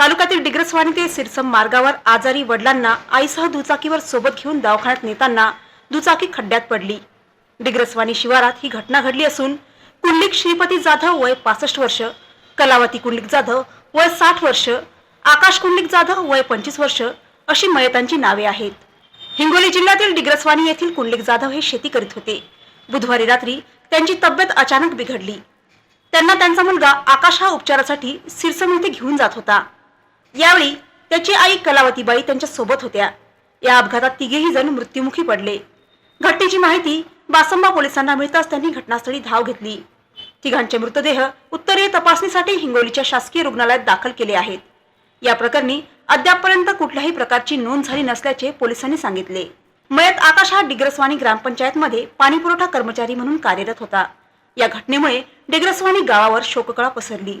तालुक्यातील डिग्रसवाणी ते सिरसम मार्गावर आजारी वडिलांना आईसह दुचाकीवर सोबत घेऊन दवाखान्यात नेताना दुचाकी खड्ड्यात पडली. डिग्रसवाणी शिवारात ही घटना घडली असून कुंडलिक श्रीपती जाधव वय पासष्ट वर्ष कलावती कुंडलिक जाधव वय साठ वर्ष आकाश कुंडलिक जाधव वय पंचवीस वर्ष अशी मयतांची नावे आहेत. हिंगोली जिल्ह्यातील डिग्रसवाणी येथील कुंडलिक जाधव हे शेती करीत होते. बुधवारी रात्री त्यांची तब्येत अचानक बिघडली. त्यांना त्यांचा मुलगा आकाश हा उपचारासाठी सिरसम येथे घेऊन जात होता. यावेळी त्याची आई कलावतीबाई त्यांच्यासोबत होत्या. या अपघातात तिघेही जण मृत्युमुखी पडले. घटनेची माहिती बासंबा पोलिसांना मिळताच त्यांनी घटनास्थळी धाव घेतली. तिघांचे मृतदेह उत्तरीय तपासणीसाठी हिंगोलीच्या शासकीय रुग्णालयात दाखल केले आहेत. या प्रकरणी अद्यापपर्यंत कुठल्याही प्रकारची नोंद झाली नसल्याचे पोलिसांनी सांगितले. मयत आकाश हा डिग्रसवाणी ग्रामपंचायतमध्ये पाणीपुरवठा कर्मचारी म्हणून कार्यरत होता. या घटनेमुळे डिग्रसवाणी गावावर शोककळा पसरली.